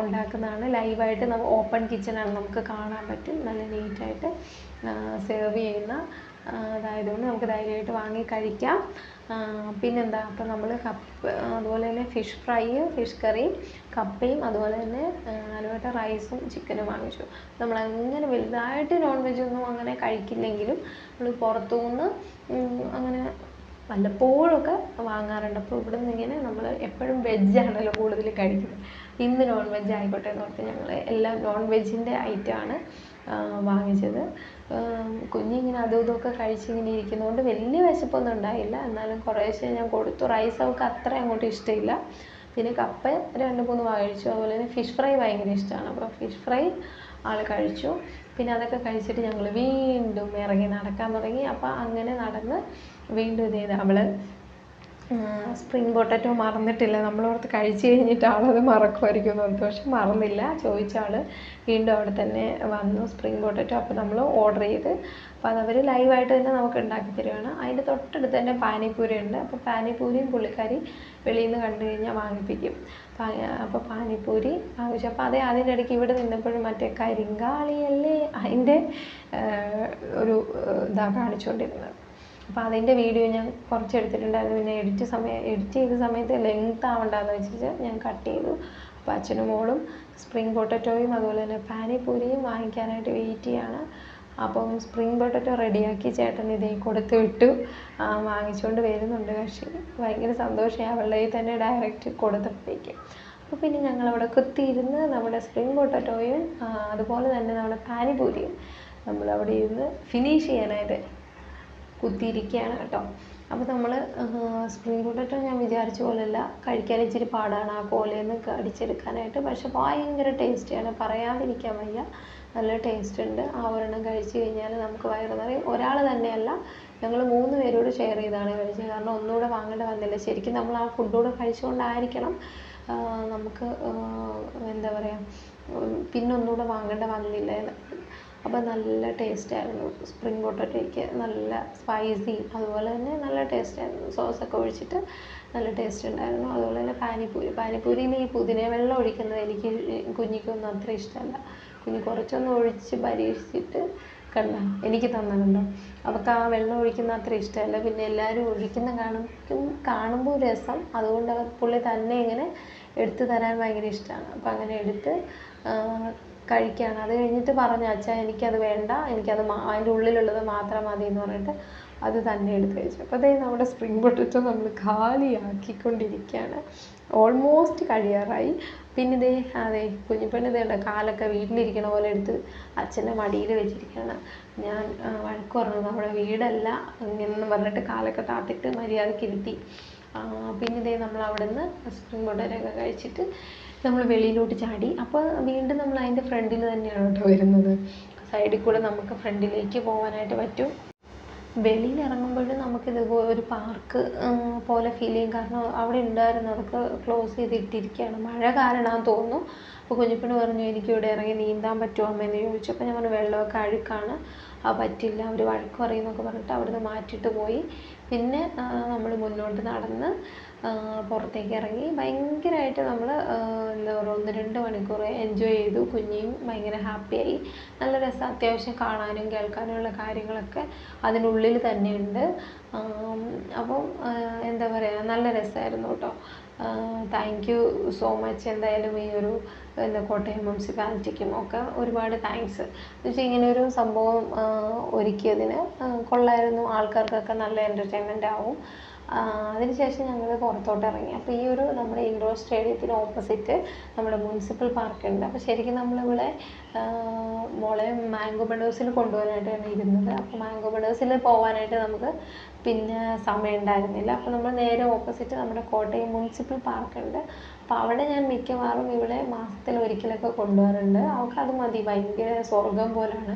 ഉണ്ടാക്കുന്നതാണ്. ലൈവായിട്ട് ഓപ്പൺ കിച്ചണാണ് നമുക്ക് കാണാൻ പറ്റും. നല്ല നീറ്റായിട്ട് സെർവ് ചെയ്യുന്ന ഇതായതുകൊണ്ട് നമുക്ക് ധൈര്യമായിട്ട് വാങ്ങി കഴിക്കാം. പിന്നെന്താ അപ്പം നമ്മൾ കപ്പ് അതുപോലെ തന്നെ ഫിഷ് ഫ്രൈ ഫിഷ് കറിയും കപ്പയും അതുപോലെ തന്നെ അലുവട്ട റൈസും ചിക്കനും വാങ്ങിച്ചു. നമ്മൾ അങ്ങനെ വലുതായിട്ട് നോൺ വെജ് ഒന്നും അങ്ങനെ കഴിക്കില്ലെങ്കിലും നമ്മൾ പുറത്തുനിന്ന് അങ്ങനെ വല്ലപ്പോഴൊക്കെ വാങ്ങാറുണ്ട്. അപ്പോൾ ഇവിടെ നിന്ന് ഇങ്ങനെ നമ്മൾ എപ്പോഴും വെജാണല്ലോ കൂടുതൽ കഴിക്കുന്നത്. ഇന്ന് നോൺ വെജ് ആയിക്കോട്ടെ എന്ന് ഓർത്ത് ഞങ്ങൾ എല്ലാം നോൺ വെജിന്റെ ഐറ്റമാണ് വാങ്ങിച്ചത്. കുഞ്ഞിങ്ങനെ അതും ഇതുമൊക്കെ കഴിച്ചിങ്ങനെ ഇരിക്കുന്നതുകൊണ്ട് വലിയ വിശപ്പൊന്നും ഉണ്ടായില്ല. എന്നാലും കുറേശ്ശെ ഞാൻ കൊടുത്തു. റൈസ് അവൾക്ക് അത്ര അങ്ങോട്ട് ഇഷ്ടമില്ല പിന്നെ കപ്പ രണ്ട് മൂന്ന് കഴിച്ചു. അതുപോലെ തന്നെ ഫിഷ് ഫ്രൈ ഭയങ്കര ഇഷ്ടമാണ് അപ്പോൾ ഫിഷ് ഫ്രൈ ആൾ കഴിച്ചു. പിന്നെ അതൊക്കെ കഴിച്ചിട്ട് ഞങ്ങൾ വീണ്ടും ഇറങ്ങി നടക്കാൻ തുടങ്ങി. അപ്പോൾ അങ്ങനെ നടന്ന് വീണ്ടും ഇത് അവൾ സ്പ്രിങ് പൊട്ടറ്റോ മറന്നിട്ടില്ല. നമ്മളോർത്ത് കഴിച്ച് കഴിഞ്ഞിട്ട് ആളത് മറക്കുമായിരിക്കും എന്ന് ഓർത്തു പക്ഷെ മറന്നില്ല. ചോദിച്ച ആൾ വീണ്ടും അവിടെ തന്നെ വന്നു സ്പ്രിംഗ് പൊട്ടറ്റോ അപ്പോൾ നമ്മൾ ഓർഡർ ചെയ്ത് അപ്പോൾ അതവർ ലൈവായിട്ട് തന്നെ നമുക്ക് ഉണ്ടാക്കി തരുവാണ്. അതിന്റെ തൊട്ടടുത്ത് തന്നെ പാനിപ്പൂരി ഉണ്ട്. അപ്പോൾ പാനിപ്പൂരിയും പുള്ളിക്കാരി വെളിയിൽ നിന്ന് കണ്ടു കഴിഞ്ഞാൽ വാങ്ങിപ്പിക്കും. അപ്പോൾ പാനിപ്പൂരി വാങ്ങിച്ചു അപ്പോൾ അതേ അതിന്റെ ഇടയ്ക്ക് ഇവിടെ നിന്നപ്പോഴും മറ്റേ കരിങ്കാളിയല്ലേ അതിന്റെ ഒരു ഇതാണ് കാണിച്ചുകൊണ്ടിരുന്നത് അപ്പോൾ അതിന്റെ വീഡിയോ ഞാൻ കുറച്ച് എടുത്തിട്ടുണ്ടായിരുന്നു പിന്നെ എഡിറ്റ് സമയം എഡിറ്റ് ചെയ്ത സമയത്ത് ലെങ്ത് ആവണ്ടെന്ന് വെച്ചിട്ട് ഞാൻ കട്ട് ചെയ്തു. അപ്പോൾ അച്ഛനും മോളും സ്പ്രിംഗ് പൊട്ടറ്റോയും അതുപോലെ തന്നെ പാനിപ്പൂരിയും വാങ്ങിക്കാനായിട്ട് വെയിറ്റ് ചെയ്യാണ്. അപ്പം സ്പ്രിംഗ് പൊട്ടറ്റോ റെഡിയാക്കി ചേട്ടൻ ഇതേ കൊടുത്തു വിട്ടു. വാങ്ങിച്ചുകൊണ്ട് വരുന്നുണ്ട്. പക്ഷേ ഭയങ്കര സന്തോഷമായി അവളുടെ തന്നെ ഡയറക്റ്റ് കൊടുത്തപ്പോഴേക്ക്. അപ്പോൾ പിന്നെ ഞങ്ങളവിടെ കുത്തിയിരുന്ന് നമ്മുടെ സ്പ്രിംഗ് പൊട്ടറ്റോയും അതുപോലെ തന്നെ നമ്മുടെ പാനിപൂരിയും നമ്മളവിടെ ഇരുന്ന് ഫിനിഷ് ചെയ്യാനായിട്ട് കുത്തിയിരിക്കുകയാണ് കേട്ടോ. അപ്പോൾ നമ്മൾ സ്പ്രിംഗ് പൊട്ടറ്റോ ഞാൻ വിചാരിച്ച പോലെയല്ല കഴിക്കാൻ ഇച്ചിരി പാടാണ് ആ കോലയിൽ നിന്ന് കടിച്ചെടുക്കാനായിട്ട് പക്ഷെ ഭയങ്കര ടേസ്റ്റിയാണ് പറയാതിരിക്കാൻ വയ്യ. നല്ല ടേസ്റ്റ് ഉണ്ട്. ആ ഒരെണ്ണം കഴിച്ചു കഴിഞ്ഞാൽ നമുക്ക് വയറ് നിറയും. ഒരാൾ തന്നെയല്ല ഞങ്ങൾ മൂന്ന് പേരോട് ഷെയർ ചെയ്താണ് കഴിച്ചത്. കാരണം ഒന്നുകൂടെ വാങ്ങേണ്ടി വന്നില്ല. ശരിക്കും നമ്മൾ ആ ഫുഡ് കൂടെ കഴിച്ചുകൊണ്ടായിരിക്കണം നമുക്ക് എന്താ പറയുക പിന്നെ ഒന്നുകൂടെ വാങ്ങേണ്ട വന്നില്ല അപ്പോൾ നല്ല ടേസ്റ്റ് ആയിരുന്നു. സ്പ്രിംഗ് പൊട്ടറ്റോയ്ക്ക് നല്ല സ്പൈസി അതുപോലെ തന്നെ നല്ല ടേസ്റ്റ് ആയിരുന്നു. സോസൊക്കെ ഒഴിച്ചിട്ട് നല്ല ടേസ്റ്റ് ഉണ്ടായിരുന്നു. അതുപോലെ തന്നെ പാനിപ്പൂരി. പാനിപ്പൂരിയിൽ ഈ പുതിന വെള്ളം ഒഴിക്കുന്നത് എനിക്ക് കുഞ്ഞിക്കൊന്നും അത്ര ഇഷ്ടമല്ല. കുഞ്ഞ് കുറച്ചൊന്ന് ഒഴിച്ച് പരീക്ഷിച്ചിട്ട് കണ്ട എനിക്ക് തന്നിട്ടുണ്ടോ? അവൾക്ക് ആ വെള്ളം ഒഴിക്കുന്ന അത്ര ഇഷ്ടമല്ല. പിന്നെ എല്ലാവരും ഒഴിക്കുന്ന കാണും കാണുമ്പോൾ രസം. അതുകൊണ്ട് പുള്ളി തന്നെ ഇങ്ങനെ എടുത്തു തരാൻ ഭയങ്കര ഇഷ്ടമാണ് അപ്പോൾ അങ്ങനെ എടുത്ത് കഴിക്കുകയാണ് അത് കഴിഞ്ഞിട്ട് പറഞ്ഞു അച്ഛാ എനിക്കത് വേണ്ട. എനിക്കത് അതിന്റെ ഉള്ളിലുള്ളത് മാത്രം മതി എന്ന് പറഞ്ഞിട്ട് അത് തന്നെ എടുത്ത് കഴിച്ചു അപ്പോൾ ദേ നമ്മുടെ സ്പ്രിംഗ് പൊട്ടറ്റോ നമ്മൾ കാലിയാക്കിക്കൊണ്ടിരിക്കുകയാണ് ഓൾമോസ്റ്റ് കഴിയാറായി. പിന്നെ ഇതേ അതെ കുഞ്ഞിപ്പെണ്ണ് ഇതേണ്ട കാലൊക്കെ വീട്ടിലിരിക്കണ പോലെ എടുത്ത് അച്ഛന്റെ മടിയിൽ വെച്ചിരിക്കുകയാണ്. ഞാൻ വഴക്ക് പറഞ്ഞു നമ്മുടെ വീടല്ല എന്നും പറഞ്ഞിട്ട് കാലൊക്കെ താത്തിട്ട് മര്യാദയ്ക്ക് ഇരുത്തി. പിന്നെ ദേ നമ്മൾ അവിടുന്ന് സ്പ്രിംഗ് പൊട്ടറ്റോ കഴിച്ചിട്ട് നമ്മൾ വെളിയിലോട്ട് ചാടി. അപ്പോൾ വീണ്ടും നമ്മൾ അതിന്റെ ഫ്രണ്ടിൽ തന്നെയാണ് കേട്ടോ വരുന്നത്. സൈഡിൽ കൂടെ നമുക്ക് ഫ്രണ്ടിലേക്ക് പോകാനായിട്ട് പറ്റും. വെളിയിൽ ഇറങ്ങുമ്പോഴും നമുക്കിത് ഒരു പാർക്ക് പോലെ ഫീൽ ചെയ്യും. കാരണം അവിടെ ഉണ്ടായിരുന്നു. അതൊക്കെ ക്ലോസ് ചെയ്തിട്ടിരിക്കുകയാണ്. മഴ കാരണമാണെന്ന് തോന്നുന്നു. അപ്പോൾ കുഞ്ഞിപ്പണി പറഞ്ഞു എനിക്ക് ഇവിടെ ഇറങ്ങി നീന്താൻ പറ്റുമോ അമ്മയെന്ന് ചോദിച്ചു. അപ്പോൾ ഞാൻ പറഞ്ഞു വെള്ളമൊക്കെ അഴുക്കാണ്. ആ പറ്റില്ല. അവർ വഴക്ക് പറയുന്നൊക്കെ പറഞ്ഞിട്ട് അവിടുന്ന് മാറ്റിയിട്ട് പോയി. പിന്നെ നമ്മൾ മുന്നോട്ട് നടന്ന് ആ, പുറത്തേക്ക് ഇറങ്ങി ഭയങ്കരമായിട്ട് നമ്മൾ എന്താ പറയുക ഒന്ന് രണ്ട് മണിക്കൂർ എൻജോയ് ചെയ്തു. കുഞ്ഞിയും ഭയങ്കര ഹാപ്പിയായി നല്ല രസം. അത്യാവശ്യം കാണാനും കേൾക്കാനുമുള്ള കാര്യങ്ങളൊക്കെ അതിനുള്ളിൽ തന്നെയുണ്ട്. അപ്പം എന്താ പറയുക നല്ല രസമായിരുന്നു കേട്ടോ. താങ്ക് യു സോ മച്ച് എന്തായാലും ഈ ഒരു എന്താ കോട്ടയം മുനിസിപ്പാലിറ്റിക്കും ഒക്കെ ഒരുപാട് താങ്ക്സ് എന്നുവെച്ചാൽ ഇങ്ങനെ ഒരു സംഭവം ഒരുക്കിയതിന് കൊള്ളായിരുന്നു. ആൾക്കാർക്കൊക്കെ നല്ല എന്റർടൈൻമെന്റ് ആവും. ആ, അതിനുശേഷം ഞങ്ങൾ പുറത്തോട്ട് ഇറങ്ങി. അപ്പോൾ ഈ ഒരു നമ്മുടെ ഇൻഡോർ സ്റ്റേഡിയത്തിന് ഓപ്പോസിറ്റ് നമ്മുടെ മുനിസിപ്പൽ പാർക്ക് ഉണ്ട് അപ്പോൾ ശരിക്കും നമ്മളിവിടെ മോളെ മാംഗോ ബഡേഴ്സിൽ കൊണ്ടുപോകാനായിട്ടാണ് ഇരുന്നത്. അപ്പോൾ മാംഗോ ബഡേഴ്സിൽ പോകാനായിട്ട് നമുക്ക് പിന്നെ സമയം ഉണ്ടായിരുന്നില്ല അപ്പോൾ നമ്മൾ നേരെ ഓപ്പോസിറ്റ് നമ്മുടെ കോട്ടയം മുനിസിപ്പൽ പാർക്ക് ഉണ്ട് അപ്പോൾ അവിടെ ഞാൻ മിക്കവാറും ഇവിടെ മാസത്തിൽ ഒരിക്കലൊക്കെ കൊണ്ടുപോകാറുണ്ട് അവൾക്ക് അത് മതി. ഭയങ്കര സ്വർഗം പോലാണ്.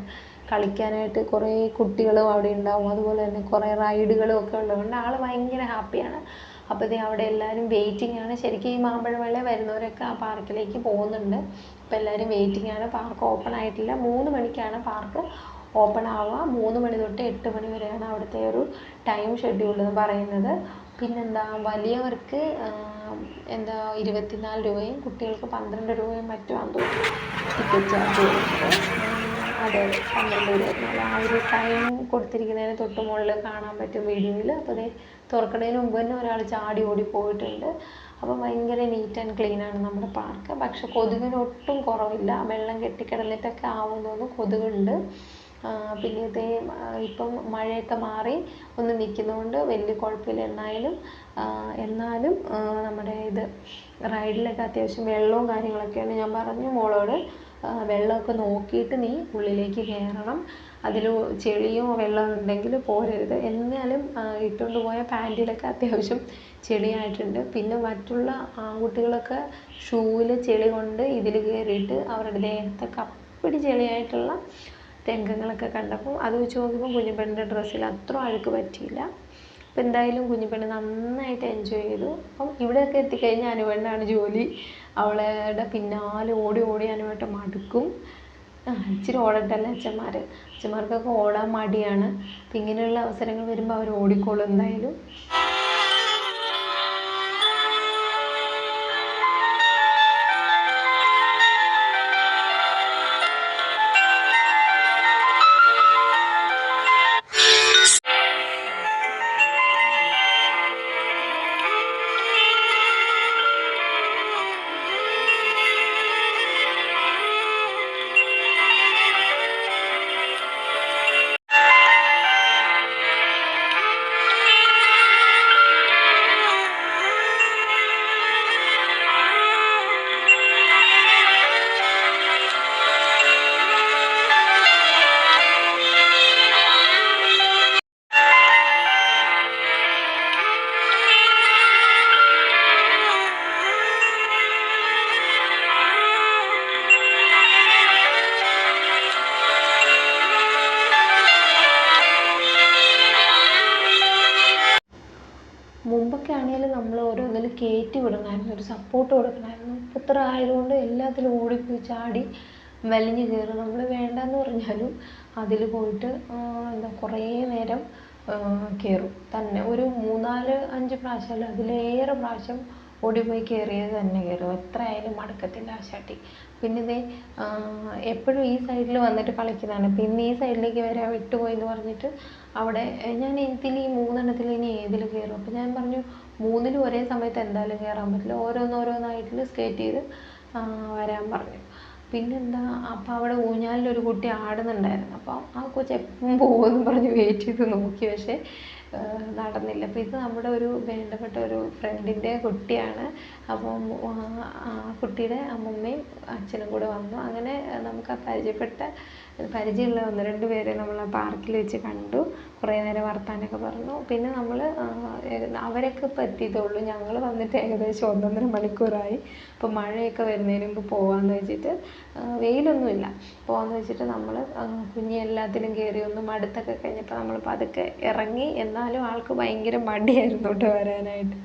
കളിക്കാനായിട്ട് കുറേ കുട്ടികളും അവിടെ ഉണ്ടാവും. അതുപോലെ തന്നെ കുറേ റൈഡുകളും ഒക്കെ ഉള്ളതുകൊണ്ട് ആൾ ഭയങ്കര ഹാപ്പിയാണ് അപ്പോൾ ദേ അവിടെ എല്ലാവരും വെയിറ്റിംഗ് ആണ്. ശരിക്കും ഈ മാമ്പഴമേള വരുന്നവരൊക്കെ ആ പാർക്കിലേക്ക് പോകുന്നുണ്ട്. അപ്പോൾ എല്ലാവരും വെയിറ്റിംഗ് ആണ്. പാർക്ക് ഓപ്പൺ ആയിട്ടില്ല. മൂന്ന് മണിക്കാണ് പാർക്ക് ഓപ്പൺ ആവുക. മൂന്ന് മണി തൊട്ട് എട്ട് മണി വരെയാണ് അവിടുത്തെ ഒരു ടൈം ഷെഡ്യൂൾ എന്ന് പറയുന്നത്. പിന്നെന്താ വലിയവർക്ക് എന്താ ഇരുപത്തിനാല് രൂപയും കുട്ടികൾക്ക് പന്ത്രണ്ട് രൂപയും മറ്റും തോന്നുന്നു ടിക്കറ്റ് ചാർജ് വരുന്നത് അതെ പന്ത്രണ്ട് ഇരുപത്തിനാല് ആ ഒരു ടൈം കൊടുത്തിരിക്കുന്നതിന് തൊട്ട് മുകളിൽ കാണാൻ പറ്റും വീഡിയോയിൽ. അപ്പോൾ അതേ തുറക്കുന്നതിന് മുമ്പ് തന്നെ ഒരാൾ ചാടി ഓടി പോയിട്ടുണ്ട്. അപ്പോൾ ഭയങ്കര നീറ്റ് ആൻഡ് ക്ലീൻ ആണ് നമ്മുടെ പാർക്ക് പക്ഷെ കൊതുകിന് ഒട്ടും കുറവില്ല. വെള്ളം കെട്ടിക്കിടന്നിട്ടൊക്കെ ആവും തോന്നുന്നു. കൊതുകുണ്ട്. പിന്നെ ഇതേ ഇപ്പം മഴയൊക്കെ മാറി ഒന്ന് നിൽക്കുന്നതുകൊണ്ട് വലിയ കുഴപ്പമില്ല എന്നാലും എന്നാലും നമ്മുടെ ഇത് റൈഡിലൊക്കെ അത്യാവശ്യം വെള്ളവും കാര്യങ്ങളൊക്കെയാണ്. ഞാൻ പറഞ്ഞു മോളോട് വെള്ളമൊക്കെ നോക്കിയിട്ട് നീ ഉള്ളിലേക്ക് കയറണം. അതിൽ ചെളിയോ വെള്ളമോ ഉണ്ടെങ്കിൽ പോരരുത്. എന്നാലും ഇട്ടുകൊണ്ട് പോയ പാന്റിലൊക്കെ അത്യാവശ്യം ചെളിയായിട്ടുണ്ട്. പിന്നെ മറ്റുള്ള ആൺകുട്ടികളൊക്കെ ഷൂവിൽ ചെളി കൊണ്ട് ഇതിൽ കയറിയിട്ട് അവരുടെ ദേഹത്തൊക്കെ അപ്പടി ചെളിയായിട്ടുള്ള രംഗങ്ങളൊക്കെ കണ്ടപ്പോൾ അത് വെച്ച് നോക്കുമ്പോൾ കുഞ്ഞുപെണ്ണിന്റെ ഡ്രസ്സിൽ അത്ര അഴുക്ക് പറ്റിയില്ല. അപ്പോൾ എന്തായാലും കുഞ്ഞുപെണ്ണ് നന്നായിട്ട് എൻജോയ് ചെയ്തു. അപ്പം ഇവിടെയൊക്കെ എത്തിക്കഴിഞ്ഞാൽ അനുപെണ്ണാണ് ജോലി. അവളുടെ പിന്നാലെ ഓടി ഓടി അനുവേട്ട മടുക്കും. ഇച്ചിരി ഓടട്ടല്ലേ അച്ഛന്മാർ അച്ഛന്മാർക്കൊക്കെ ഓടാൻ മടിയാണ്. അപ്പം ഇങ്ങനെയുള്ള അവസരങ്ങൾ വരുമ്പോൾ അവർ ഓടിക്കോളും എന്തായാലും. സപ്പോർട്ട് കൊടുക്കണമായിരുന്നു ഇപ്പം ഇത്ര ആയതുകൊണ്ട് എല്ലാത്തിലും ഓടിപ്പോയി ചാടി വലിഞ്ഞു കയറി. നമ്മൾ വേണ്ടെന്ന് പറഞ്ഞാലും അതിൽ പോയിട്ട് എന്താ കുറേ നേരം കയറും തന്നെ ഒരു മൂന്നാൽ അഞ്ച് പ്രാവശ്യമല്ല അതിലേറെ പ്രാവശ്യം ഓടിപ്പോയി കയറിയത് തന്നെ കയറും എത്ര ആയാലും മടുക്കത്തില്ല ആ ചാട്ടി. പിന്നെ ഇതേ എപ്പോഴും ഈ സൈഡിൽ വന്നിട്ട് കളിക്കുന്നതാണ്. പിന്നെ ഈ സൈഡിലേക്ക് വരാൻ വിട്ടുപോയി എന്ന് പറഞ്ഞിട്ട് അവിടെ ഞാൻ ഇതിൽ ഈ മൂന്നെണ്ണത്തിൽ ഇനി ഏതിൽ കയറും അപ്പോൾ ഞാൻ പറഞ്ഞു മൂന്നിലും ഒരേ സമയത്ത് എന്തായാലും കയറാൻ പറ്റില്ല. ഓരോന്നോരോന്നായിട്ട് സ്കേറ്റ് ചെയ്ത് വരാൻ പറഞ്ഞു. പിന്നെന്താ അപ്പോൾ അവിടെ ഊഞ്ഞാലിലൊരു കുട്ടി ആടുന്നുണ്ടായിരുന്നു. അപ്പോൾ ആ കൊച്ച് എപ്പം പോകുമെന്ന് പറഞ്ഞ് വെയിറ്റ് ചെയ്ത് നോക്കി. പക്ഷേ നടന്നില്ല. അപ്പോൾ ഇത് നമ്മുടെ ഒരു വേണ്ടപ്പെട്ട ഒരു ഫ്രണ്ടിന്റെ കുട്ടിയാണ്. അപ്പം ആ- കുട്ടിയുടെ അമ്മമ്മയും അച്ഛനും കൂടെ വന്നു. അങ്ങനെ നമുക്ക് ആ പരിചയപ്പെട്ട പരിചയമുള്ള ഒന്ന് രണ്ട് പേരെ നമ്മൾ ആ പാർക്കിൽ വെച്ച് കണ്ടു. കുറേ നേരം വർത്താനൊക്കെ പറഞ്ഞു. പിന്നെ നമ്മൾ അവരൊക്കെ ഇപ്പോൾ എത്തിയതേ ഉള്ളൂ ഞങ്ങൾ വന്നിട്ട് ഏകദേശം ഒന്നൊന്നര മണിക്കൂറായി. അപ്പോൾ മഴയൊക്കെ വരുന്നതിന് മുമ്പ് പോകാമെന്ന് വെച്ചിട്ട് വെയിലൊന്നുമില്ല. പോകാമെന്ന് വെച്ചിട്ട് നമ്മൾ കുഞ്ഞി എല്ലാത്തിലും കയറി ഒന്ന് മടുത്തൊക്കെ കഴിഞ്ഞപ്പോൾ നമ്മൾ പതുക്കെ ഇറങ്ങി എന്നാലും ആൾക്ക് ഭയങ്കര മടിയായിരുന്നു കേട്ടോ വരാനായിട്ട്.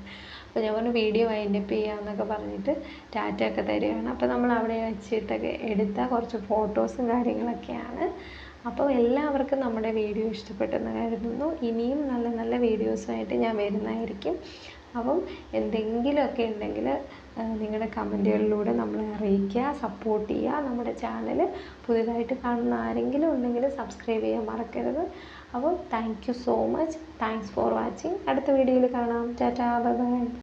അപ്പോൾ ഞാൻ പറഞ്ഞു വീഡിയോ വൈൻഡപ്പ് ചെയ്യാമെന്നൊക്കെ പറഞ്ഞിട്ട് ടാറ്റ ഒക്കെ തരികയാണ് അപ്പോൾ നമ്മൾ അവിടെ വെച്ചിട്ടൊക്കെ എടുത്ത കുറച്ച് ഫോട്ടോസും കാര്യങ്ങളൊക്കെയാണ്. അപ്പോൾ എല്ലാവർക്കും നമ്മുടെ വീഡിയോ ഇഷ്ടപ്പെട്ടെന്ന് കരുതുന്നു. ഇനിയും നല്ല നല്ല വീഡിയോസുമായിട്ട് ഞാൻ വരുന്നതായിരിക്കും. അപ്പം എന്തെങ്കിലുമൊക്കെ ഉണ്ടെങ്കിൽ നിങ്ങളുടെ കമന്റുകളിലൂടെ നമ്മളെ അറിയിക്കുക സപ്പോർട്ട് ചെയ്യുക. നമ്മുടെ ചാനൽ പുതിയതായിട്ട് കാണുന്ന ആരെങ്കിലും ഉണ്ടെങ്കിൽ സബ്സ്ക്രൈബ് ചെയ്യാൻ മറക്കരുത്. അപ്പോൾ thank you so much thanks for watching അടുത്ത വീഡിയോയിൽ കാണാം. Tata bye bye